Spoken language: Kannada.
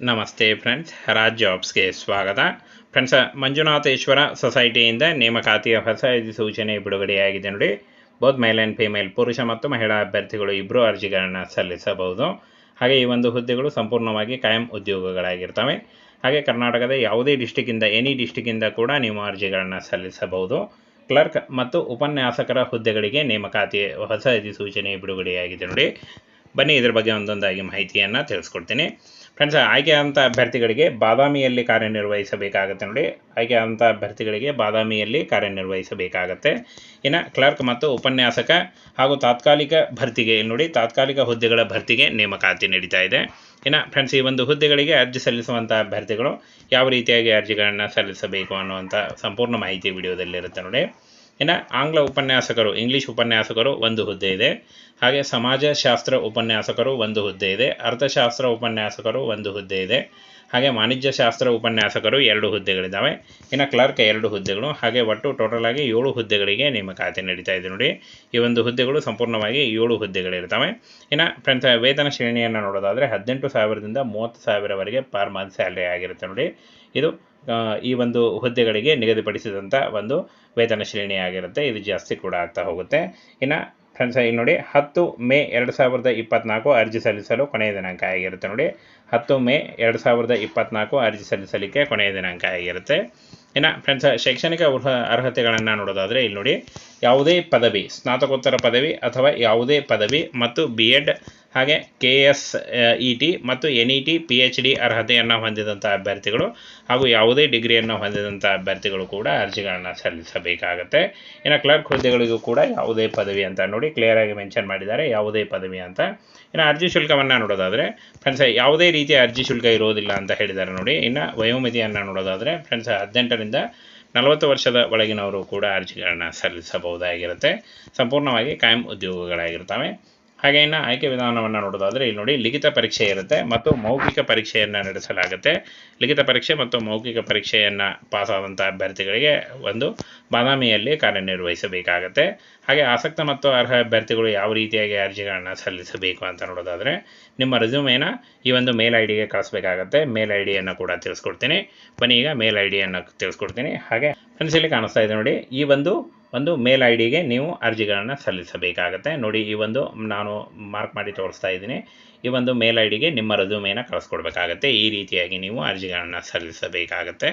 ನಮಸ್ತೆ ಫ್ರೆಂಡ್ಸ್ ರಾಜ್ ಜಾಬ್ಸ್ಗೆ ಸ್ವಾಗತ. ಫ್ರೆಂಡ್ಸ್ ಮಂಜುನಾಥೇಶ್ವರ ಸೊಸೈಟಿಯಿಂದ ನೇಮಕಾತಿಯ ಹೊಸ ಅಧಿಸೂಚನೆ ಬಿಡುಗಡೆಯಾಗಿದೆ ನೋಡಿ. ಬೋತ್ ಮೇಲ್ ಆ್ಯಂಡ್ ಫಿಮೇಲ್ ಪುರುಷ ಮತ್ತು ಮಹಿಳಾ ಅಭ್ಯರ್ಥಿಗಳು ಇಬ್ಬರು ಅರ್ಜಿಗಳನ್ನು ಸಲ್ಲಿಸಬಹುದು. ಹಾಗೆ ಈ ಒಂದು ಹುದ್ದೆಗಳು ಸಂಪೂರ್ಣವಾಗಿ ಕಾಯಂ ಉದ್ಯೋಗಗಳಾಗಿರ್ತವೆ. ಹಾಗೆ ಕರ್ನಾಟಕದ ಯಾವುದೇ ಡಿಸ್ಟಿಕ್ಕಿಂದ ಎನಿ ಡಿಸ್ಟಿಕ್ಕಿಂದ ಕೂಡ ನೀವು ಅರ್ಜಿಗಳನ್ನು ಸಲ್ಲಿಸಬಹುದು. ಕ್ಲರ್ಕ್ ಮತ್ತು ಉಪನ್ಯಾಸಕರ ಹುದ್ದೆಗಳಿಗೆ ನೇಮಕಾತಿ ಹೊಸ ಅಧಿಸೂಚನೆ ಬಿಡುಗಡೆಯಾಗಿದೆ ನೋಡಿ. ಬನ್ನಿ ಇದರ ಬಗ್ಗೆ ಒಂದೊಂದಾಗಿ ಮಾಹಿತಿಯನ್ನು ತಿಳಿಸ್ಕೊಡ್ತೀನಿ. ಫ್ರೆಂಡ್ಸ್ ಆಯ್ಕೆ ಅಂತ ಅಭ್ಯರ್ಥಿಗಳಿಗೆ ಬಾದಾಮಿಯಲ್ಲಿ ಕಾರ್ಯನಿರ್ವಹಿಸಬೇಕಾಗತ್ತೆ ನೋಡಿ. ಆಯ್ಕೆ ಅಂತ ಅಭ್ಯರ್ಥಿಗಳಿಗೆ ಬಾದಾಮಿಯಲ್ಲಿ ಕಾರ್ಯನಿರ್ವಹಿಸಬೇಕಾಗತ್ತೆ. ಇನ್ನು ಕ್ಲರ್ಕ್ ಮತ್ತು ಉಪನ್ಯಾಸಕ ಹಾಗೂ ತಾತ್ಕಾಲಿಕ ಭರ್ತಿಗೆ ನೋಡಿ, ತಾತ್ಕಾಲಿಕ ಹುದ್ದೆಗಳ ಭರ್ತಿಗೆ ನೇಮಕಾತಿ ನಡೀತಾ ಇದೆ. ಇನ್ನು ಫ್ರೆಂಡ್ಸ್ ಈ ಒಂದು ಹುದ್ದೆಗಳಿಗೆ ಅರ್ಜಿ ಸಲ್ಲಿಸುವಂಥ ಅಭ್ಯರ್ಥಿಗಳು ಯಾವ ರೀತಿಯಾಗಿ ಅರ್ಜಿಗಳನ್ನು ಸಲ್ಲಿಸಬೇಕು ಅನ್ನುವಂಥ ಸಂಪೂರ್ಣ ಮಾಹಿತಿ ವಿಡಿಯೋದಲ್ಲಿರುತ್ತೆ ನೋಡಿ. ಇನ್ನು ಆಂಗ್ಲ ಉಪನ್ಯಾಸಕರು, ಇಂಗ್ಲೀಷ್ ಉಪನ್ಯಾಸಕರು ಒಂದು ಹುದ್ದೆ ಇದೆ. ಹಾಗೆ ಸಮಾಜಶಾಸ್ತ್ರ ಉಪನ್ಯಾಸಕರು ಒಂದು ಹುದ್ದೆ ಇದೆ. ಅರ್ಥಶಾಸ್ತ್ರ ಉಪನ್ಯಾಸಕರು ಒಂದು ಹುದ್ದೆ ಇದೆ. ಹಾಗೆ ವಾಣಿಜ್ಯ ಶಾಸ್ತ್ರ ಉಪನ್ಯಾಸಕರು ಎರಡು ಹುದ್ದೆಗಳಿದ್ದಾವೆ. ಇನ್ನು ಕ್ಲರ್ಕ್ ಎರಡು ಹುದ್ದೆಗಳು. ಹಾಗೆ ಒಟ್ಟು ಟೋಟಲ್ ಆಗಿ ಏಳು ಹುದ್ದೆಗಳಿಗೆ ನೇಮಕಾತಿ ನಡೀತಾ ಇದೆ ನೋಡಿ. ಈ ಒಂದು ಹುದ್ದೆಗಳು ಸಂಪೂರ್ಣವಾಗಿ ಏಳು ಹುದ್ದೆಗಳಿರ್ತವೆ. ಇನ್ನು ಫ್ರೆಂಡ್ಸ್, ವೇತನ ಶ್ರೇಣಿಯನ್ನು ನೋಡೋದಾದರೆ ಹದಿನೆಂಟು ಸಾವಿರದಿಂದ ಮೂವತ್ತು ಸಾವಿರವರೆಗೆ ಪರ್ ಮಂತ್ ಸ್ಯಾಲ್ರಿ ಆಗಿರುತ್ತೆ ನೋಡಿ. ಇದು ಈ ಒಂದು ಹುದ್ದೆಗಳಿಗೆ ನಿಗದಿಪಡಿಸಿದಂಥ ಒಂದು ವೇತನ ಶ್ರೇಣಿಯಾಗಿರುತ್ತೆ. ಇದು ಜಾಸ್ತಿ ಕೂಡ ಆಗ್ತಾ ಹೋಗುತ್ತೆ. ಇನ್ನು ಫ್ರೆಂಡ್ಸ್ ಇಲ್ಲಿ ನೋಡಿ, ಹತ್ತು ಮೇ ಎರಡು ಸಾವಿರದ ಇಪ್ಪತ್ನಾಲ್ಕು ಅರ್ಜಿ ಸಲ್ಲಿಸಲು ಕೊನೆಯ ದಿನಾಂಕ ಆಗಿರುತ್ತೆ ನೋಡಿ. ಹತ್ತು ಮೇ ಎರಡು ಸಾವಿರದ ಇಪ್ಪತ್ನಾಲ್ಕು ಅರ್ಜಿ ಸಲ್ಲಿಸಲಿಕ್ಕೆ ಕೊನೆಯ ದಿನಾಂಕ ಆಗಿರುತ್ತೆ. ಇನ್ನು ಫ್ರೆಂಡ್ಸ್ ಶೈಕ್ಷಣಿಕ ಅರ್ಹ, ಅರ್ಹತೆಗಳನ್ನು ನೋಡೋದಾದರೆ ಇಲ್ಲಿ ನೋಡಿ, ಯಾವುದೇ ಪದವಿ, ಸ್ನಾತಕೋತ್ತರ ಪದವಿ ಅಥವಾ ಯಾವುದೇ ಪದವಿ ಮತ್ತು ಬಿ ಹಾಗೆ ಕೆ ಎಸ್ ಇ ಟಿ ಮತ್ತು N E T P H D ಅರ್ಹತೆಯನ್ನು ಹೊಂದಿದಂಥ ಅಭ್ಯರ್ಥಿಗಳು ಹಾಗೂ ಯಾವುದೇ ಡಿಗ್ರಿಯನ್ನು ಹೊಂದಿದಂಥ ಅಭ್ಯರ್ಥಿಗಳು ಕೂಡ ಅರ್ಜಿಗಳನ್ನು ಸಲ್ಲಿಸಬೇಕಾಗತ್ತೆ. ಇನ್ನು ಕ್ಲರ್ಕ್ ಹುದ್ದೆಗಳಿಗೂ ಕೂಡ ಯಾವುದೇ ಪದವಿ ಅಂತ ನೋಡಿ ಕ್ಲಿಯರ್ ಆಗಿ ಮೆನ್ಷನ್ ಮಾಡಿದ್ದಾರೆ. ಯಾವುದೇ ಪದವಿ ಅಂತ. ಇನ್ನು ಅರ್ಜಿ ಶುಲ್ಕವನ್ನು ನೋಡೋದಾದರೆ ಫ್ರೆಂಡ್ಸ್ ಯಾವುದೇ ರೀತಿಯ ಅರ್ಜಿ ಶುಲ್ಕ ಇರೋದಿಲ್ಲ ಅಂತ ಹೇಳಿದ್ದಾರೆ ನೋಡಿ. ಇನ್ನು ವಯೋಮಿತಿಯನ್ನು ನೋಡೋದಾದರೆ ಫ್ರೆಂಡ್ಸ್ ಹದಿನೆಂಟರಿಂದ ನಲವತ್ತು ವರ್ಷದ ಒಳಗಿನವರು ಕೂಡ ಅರ್ಜಿಗಳನ್ನು ಸಲ್ಲಿಸಬಹುದಾಗಿರುತ್ತೆ. ಸಂಪೂರ್ಣವಾಗಿ ಕಾಯಂ ಉದ್ಯೋಗಗಳಾಗಿರ್ತವೆ. ಹಾಗೆ ಇನ್ನು ಆಯ್ಕೆ ವಿಧಾನವನ್ನು ನೋಡೋದಾದರೆ ಇಲ್ಲಿ ನೋಡಿ ಲಿಖಿತ ಪರೀಕ್ಷೆ ಇರುತ್ತೆ ಮತ್ತು ಮೌಖಿಕ ಪರೀಕ್ಷೆಯನ್ನು ನಡೆಸಲಾಗುತ್ತೆ. ಲಿಖಿತ ಪರೀಕ್ಷೆ ಮತ್ತು ಮೌಖಿಕ ಪರೀಕ್ಷೆಯನ್ನು ಪಾಸಾದಂಥ ಅಭ್ಯರ್ಥಿಗಳಿಗೆ ಒಂದು ಬಾದಾಮಿಯಲ್ಲಿ ಕಾರ್ಯನಿರ್ವಹಿಸಬೇಕಾಗತ್ತೆ. ಹಾಗೆ ಆಸಕ್ತ ಮತ್ತು ಅರ್ಹ ಅಭ್ಯರ್ಥಿಗಳು ಯಾವ ರೀತಿಯಾಗಿ ಅರ್ಜಿಗಳನ್ನು ಸಲ್ಲಿಸಬೇಕು ಅಂತ ನೋಡೋದಾದರೆ ನಿಮ್ಮ ರೆಸ್ಯೂಮೇನ ಈ ಒಂದು ಮೇಲ್ ಐ ಡಿಗೆ ಕಳಿಸ್ಬೇಕಾಗತ್ತೆ. ಮೇಲ್ ಐ ಡಿಯನ್ನು ಕೂಡ ತಿಳಿಸ್ಕೊಡ್ತೀನಿ. ಬನ್ನಿ ಈಗ ಮೇಲ್ ಐ ಡಿಯನ್ನು ತಿಳಿಸ್ಕೊಡ್ತೀನಿ. ಹಾಗೆ ಫ್ರೆಂಡ್ಸ್ ಇಲ್ಲಿ ಕಾಣಿಸ್ತಾ ಇದೆ ನೋಡಿ ಈ ಒಂದು ಒಂದು ಮೇಲ್ ಐ ಡಿಗೆ ನೀವು ಅರ್ಜಿಗಳನ್ನು ಸಲ್ಲಿಸಬೇಕಾಗತ್ತೆ. ನೋಡಿ, ಈ ಒಂದು ನಾನು ಮಾರ್ಕ್ ಮಾಡಿ ತೋರಿಸ್ತಾ ಇದ್ದೀನಿ. ಈ ಒಂದು ಮೇಲ್ ಐ ಡಿಗೆ ನಿಮ್ಮ ರೆಸ್ಯೂಮೇನ ಕಳಿಸ್ಕೊಡ್ಬೇಕಾಗತ್ತೆ. ಈ ರೀತಿಯಾಗಿ ನೀವು ಅರ್ಜಿಗಳನ್ನು ಸಲ್ಲಿಸಬೇಕಾಗತ್ತೆ.